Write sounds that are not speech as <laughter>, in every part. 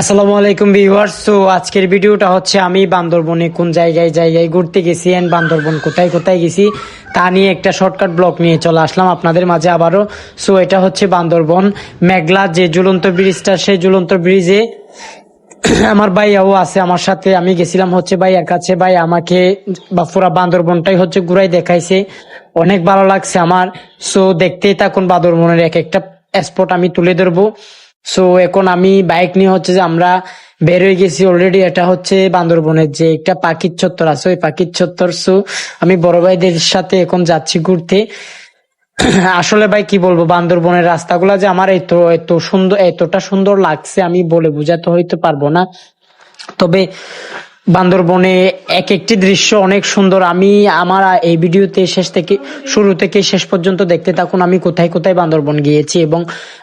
আসসালামু আলাইকুম viewers. So আজকের ভিডিওটা হচ্ছে আমি বান্দরবনে কোন জায়গায় জায়গায় ঘুরতে গেছি এন্ড বান্দরবন কোথায় কোথায় গেছি তা নিয়ে একটা শর্টকাট ব্লগ নিয়ে চলে আসলাম আপনাদের মাঝে আবারও। সো এটা হচ্ছে বান্দরবন, মেঘলা যে ঝুলন্ত ব্রিজটা, সেই ঝুলন্ত ব্রিজে <clears throat> আমার ভাইয়াও আছে, আমার সাথে আমি গেছিলাম হচ্ছে ভাইয়ার কাছে। ভাই আমাকে পুরা বান্দরবনটাই হচ্ছে ঘুরাই দেখাইছে, অনেক ভালো লাগছে আমার। সো দেখতেই থাকুন বান্দরবনের এক একটা স্পট আমি তুলে ধরবো। সো এখন আমি বাইক নিয়ে হচ্ছে যে আমরা বের হয়ে গেছি অলরেডি এটা হচ্ছে বান্দরবনের যে একটা পাখির চত্বর আছে, ওই পাখির চত্বর সো আমি বড় ভাইদের সাথে এখন যাচ্ছি ঘুরতে। <clears throat> আসলে ভাই, কি বলব, বান্দরবনের রাস্তাগুলা যে আমার এত এত সুন্দর, এতটা সুন্দর লাগছে আমি বলে বুঝাতে হইতে পারব না। তবে বান্দরবনে এক একটি দৃশ্য অনেক সুন্দর। আমি আমার এই ভিডিওতে শেষ থেকে, শুরু থেকে শেষ পর্যন্ত দেখতে থাকুন। আমি কোথায় কোথায় বান্দরবন গিয়েছি এবং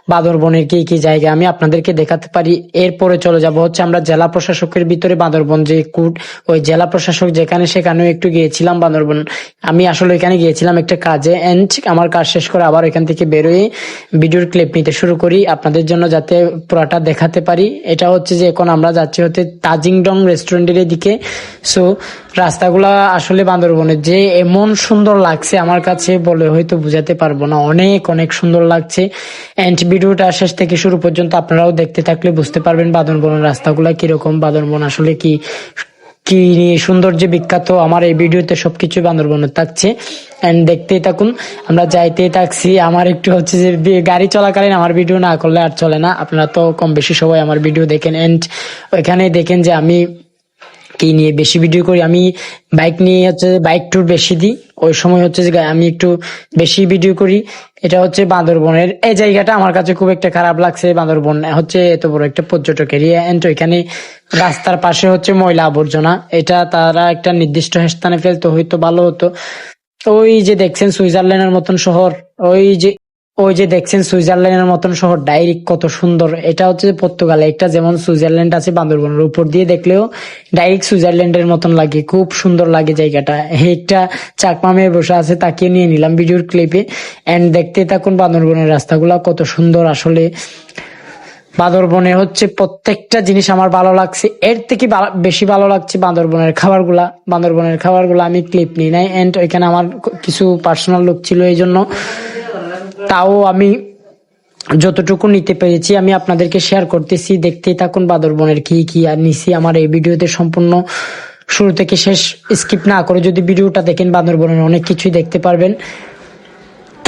বান্দরবনের কি কি জায়গা আমি আপনাদেরকে দেখাতে পারি। এরপরে চলে যাব হচ্ছে আমরা জেলা প্রশাসকের ভিতরে বান্দরবন যে কুট, ওই জেলা প্রশাসক যেখানে সেখানেও একটু গিয়েছিলাম বান্দরবন আমি আসলে এখানে গিয়েছিলাম একটা কাজে এন্ড আমার কাজ শেষ করে আবার এখান থেকে বেরোয় ভিডিওর ক্লিপ নিতে শুরু করি আপনাদের জন্য যাতে পুরাটা দেখাতে পারি। এটা হচ্ছে যে এখন আমরা যাচ্ছি হচ্ছে তাজিংডং রেস্টুরেন্টের দিকে সো রাস্তাগুলা আসলে বান্দরবনের যে এমন সুন্দর লাগছে, আমার কাছে বলে হয়তো বুঝাতে পারব না। অনেক অনেক সুন্দর লাগছে। এন্ড ভিডিওটা শেষ থেকে শুরু পর্যন্ত আপনারাও দেখতে থাকলে বুঝতে পারবেন বান্দরবনের রাস্তাগুলা কীরকম, বান্দরবন আসলে কি কি সৌন্দর্য বিখ্যাত আমার এই ভিডিওতে সবকিছু বান্দরবনের থাকছে। এন্ড দেখতেই থাকুন, আমরা যাইতেই থাকছি। আমার একটু হচ্ছে যে গাড়ি চলাকালীন আমার ভিডিও না করলে আর চলে না। আপনারা তো কম বেশি সবাই আমার ভিডিও দেখেন। এন্ড ওইখানে দেখেন যে আমি কি নিয়ে বেশি ভিডিও করি, আমি বাইক নিয়ে হচ্ছে বাইক ট্যুর বেশি দিই। ওই সময় হচ্ছে যে আমি একটু বেশি ভিডিও করি। এটা হচ্ছে বান্দরবনের, এই জায়গাটা আমার কাছে খুব একটা খারাপ লাগছে বান্দরবন। হচ্ছে এত বড় একটা পর্যটক এরিয়া এন্ড এখানে রাস্তার পাশে হচ্ছে ময়লা আবর্জনা। এটা তারা একটা নির্দিষ্ট স্থানে ফেলতো, হয়তো ভালো হতো। ওই যে দেখছেন, সুইজারল্যান্ডের মতন শহর, ওই যে ওই যে দেখছেন সুইজারল্যান্ডের মতন শহর, ডাইরেক্ট কত সুন্দর। এটা হচ্ছে পর্তুগালে, একটা যেমন সুইজারল্যান্ড আছে বান্দরবনের উপর দিয়ে দেখলেও ডাইরেক্ট সুইজারল্যান্ডের মতন লাগে, খুব সুন্দর লাগে জায়গাটা। একটা চাকমা মেয়ে বসে আছে, তাকে নিয়ে নিলাম ভিডিওর ক্লিপে এন্ড দেখতে থাকুন বান্দরবনের রাস্তাগুলা, কত সুন্দর। আসলে বান্দরবনে হচ্ছে প্রত্যেকটা জিনিস আমার ভালো লাগছে। এর থেকে বেশি ভালো লাগছে বান্দরবনের খাবারগুলা। বান্দরবনের খাবারগুলো আমি ক্লিপ নিই নাই। এন্ড ওইখানে আমার কিছু পার্সোনাল লোক ছিল এই জন্য তাও আমি যতটুকু নিতে পেরেছি, আমি আপনাদেরকে শেয়ার করতেছি। দেখতেই থাকুন বান্দরবনের কি কি আর নিছি। আমার এই ভিডিওতে সম্পূর্ণ শুরু থেকে শেষ স্কিপ না করে যদি ভিডিওটা দেখেন বান্দরবনের অনেক কিছুই দেখতে পারবেন।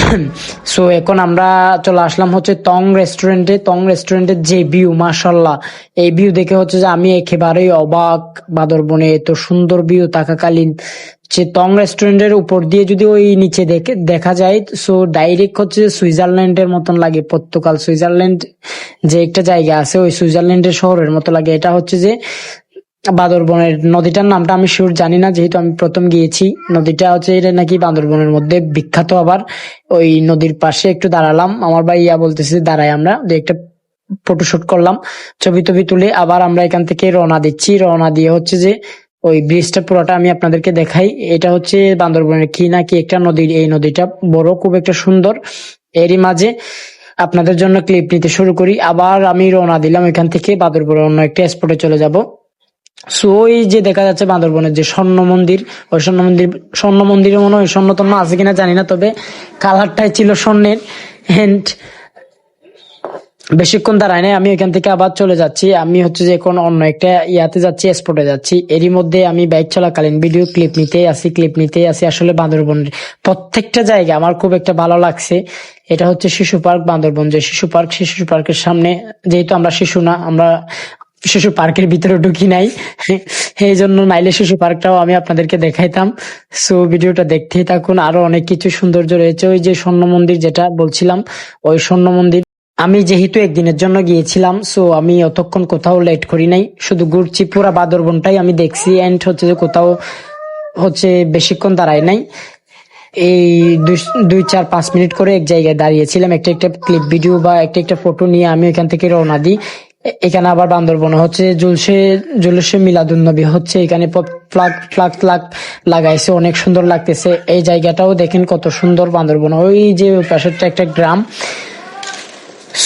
<coughs> সো এখন আমরা চলে আসলাম হচ্ছে টং রেস্টুরেন্টে টং রেস্টুরেন্টের যে ভিউ মাশাল্লাহ এই ভিউ দেখে হচ্ছে যে আমি একেবারেই অবাক বাদরবনে এত সুন্দর ভিউ থাকাকালীন। যে টং রেস্টুরেন্টের উপর দিয়ে যদি ওই নিচে দেখে, দেখা যায় সো ডাইরেক্ট হচ্ছে সুইজারল্যান্ডের মতন লাগে পর্তুগাল সুইজারল্যান্ড যে একটা জায়গা আছে, ওই সুইজারল্যান্ডের শহরের মতো লাগে। এটা হচ্ছে যে বান্দরবনের নদীটার নামটা আমি শিওর জানি না, যেহেতু আমি প্রথম গিয়েছি। নদীটা হচ্ছে এটা নাকি বান্দরবনের মধ্যে বিখ্যাত আবার। ওই নদীর পাশে একটু দাঁড়ালাম। আমার ভাই ইয়া বলতেছে, দাঁড়াই আমরা। দিয়ে একটা ফটোশুট করলাম। ছবি টবি তুলে আবার আমরা এখান থেকে রওনা দিচ্ছি। রওনা দিয়ে হচ্ছে যে ওই ব্রিজটা পুরোটা আমি আপনাদেরকে দেখাই। এটা হচ্ছে বান্দরবনের কি না কি একটা নদীর এই নদীটা বড়, খুব একটা সুন্দর। এরই মাঝে আপনাদের জন্য ক্লিপ নিতে শুরু করি। আবার আমি রওনা দিলাম এখান থেকে বান্দরবনের অন্য একটা স্পটে চলে যাব। সো ওই যে দেখা যাচ্ছে বান্দরবনের যে স্বর্ণ মন্দির, ওই স্বর্ণ মন্দির, স্বর্ণ মন্দিরে মনে হয় স্বর্ণ তন্ন আছে কিনা জানি না, তবে কালারটাই ছিল স্বর্ণের। হ্যান্ড বেশিক্ষণ দাঁড়ায় নাই, আমি এখান থেকে আবার চলে যাচ্ছি। আমি হচ্ছে যে এখন অন্য একটা ইয়াতে যাচ্ছি স্পটে যাচ্ছি। এরই মধ্যে আমি বাইক চলাকালীন ভিডিও ক্লিপ নিতে আসি ক্লিপ নিতে আসি। আসলে বান্দরবনের প্রত্যেকটা জায়গা আমার খুব একটা ভালো লাগছে। এটা হচ্ছে শিশু পার্ক বান্দরবন। যে শিশু পার্ক, শিশু পার্কের সামনে যেহেতু আমরা শিশু না, আমরা শিশু পার্কের ভিতরে ঢুকি নাই। এই জন্য নাইলে শিশু পার্কটাও আমি আপনাদেরকে দেখাইতাম। সো ভিডিওটা দেখতেই থাকুন। আরও অনেক কিছু সৌন্দর্য রয়েছে। ওই যে স্বর্ণ মন্দির যেটা বলছিলাম, ওই স্বর্ণ মন্দির। আমি যেহেতু একদিনের জন্য গিয়েছিলাম সো আমি অতক্ষণ কোথাও লেট করি নাই। শুধু ঘুরছি পুরা বাদরবনটাই আমি দেখছি এন্ড হচ্ছে যে কোথাও হচ্ছে বেশিক্ষণ দাঁড়াই নাই। এই দুই- চার, পাঁচ মিনিট করে এক জায়গায় দাঁড়িয়েছিলাম। একটা একটা ক্লিপ ভিডিও বা একটা একটা ফটো নিয়ে আমি এখান থেকে রওনা দিই। এখানে আবার বান্দরবনে হচ্ছে, জুলসে জুলসে মিলাদুন নবী হচ্ছে, এখানে ফ্লাগ ফ্লাগ ফ্লাগ লাগাইছে, অনেক সুন্দর লাগতেছে। এই জায়গাটাও দেখেন কত সুন্দর বান্দরবন। ওই যে পাশেরটা একটা গ্রাম।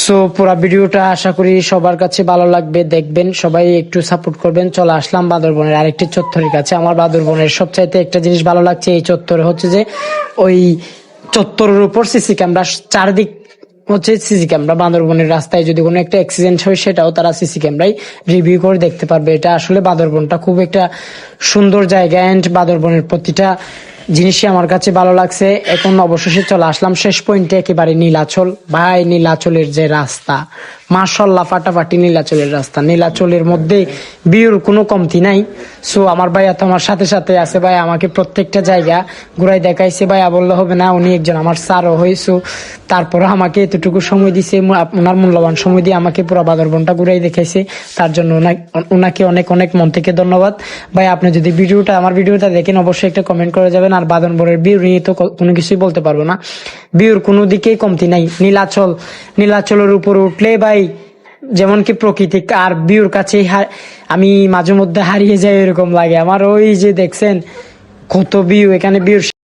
সো পুরো ভিডিওটা আশা করি সবার কাছে ভালো লাগবে, দেখবেন, সবাই একটু সাপোর্ট করবেন। চলে আসলাম বাদরবনের আরেকটি চত্বরের কাছে। আমার বাদরবনের সবচাইতে একটা জিনিস ভালো লাগছে এই চত্বরে হচ্ছে যে, ওই চত্বরের উপর সিসি ক্যামেরা, চারদিক হচ্ছে সিসি ক্যামেরা। বান্দরবনের রাস্তায় যদি কোনো একটা অ্যাক্সিডেন্ট হয়, সেটাও তারা সিসি ক্যামেরায় রিভিউ করে দেখতে পারবে। এটা আসলে বান্দরবনটা খুব একটা সুন্দর জায়গা অ্যান্ড বান্দরবনের প্রতিটা জিনিসই আমার কাছে ভালো লাগছে। এখন অবশেষে চলে আসলাম। শেষ পয়েন্টে একেবারে নীলাচল। ভাই, নীলাচলের যে রাস্তা। মার্শাল্লাহ ফাটাফাটি নীলাচলের রাস্তা। নীলাচলের মধ্যে বিয়ের কোনো কমতি নাই। সো আমার ভাইয়া তো আমার সাথে সাথে আছে। ভাই আমাকে প্রত্যেকটা জায়গা ঘুরাই দেখাইছে। ভাইয়া বললে, হবে না, উনি একজন আমার স্যারও হয়েছো তারপরে আমাকে এতটুকু সময় দিছে ওনার মূল্যবান সময় দিয়ে আমাকে পুরো বাদরবনটা ঘুরাই দেখাইছে। তার জন্য ওনা- ওনাকে অনেক অনেক মন থেকে ধন্যবাদ। ভাই আপনি যদি ভিডিওটা, আমার ভিডিওটা দেখেন, অবশ্যই একটা কমেন্ট করে যাবেন। আর বাদনবরের বিউর নিয়ে তো কোনো কিছুই বলতে পারব না। বিউর কোনো দিকেই কমতি নাই। নীলাচল, নীলাচলের উপর উঠলে ভাই যেমন কি প্রকৃতি, আর বিউর কাছে আমি মাঝে মধ্যে হারিয়ে যাই এরকম লাগে। আমার ওই যে দেখছেন, কত বিউ এখানে বিউর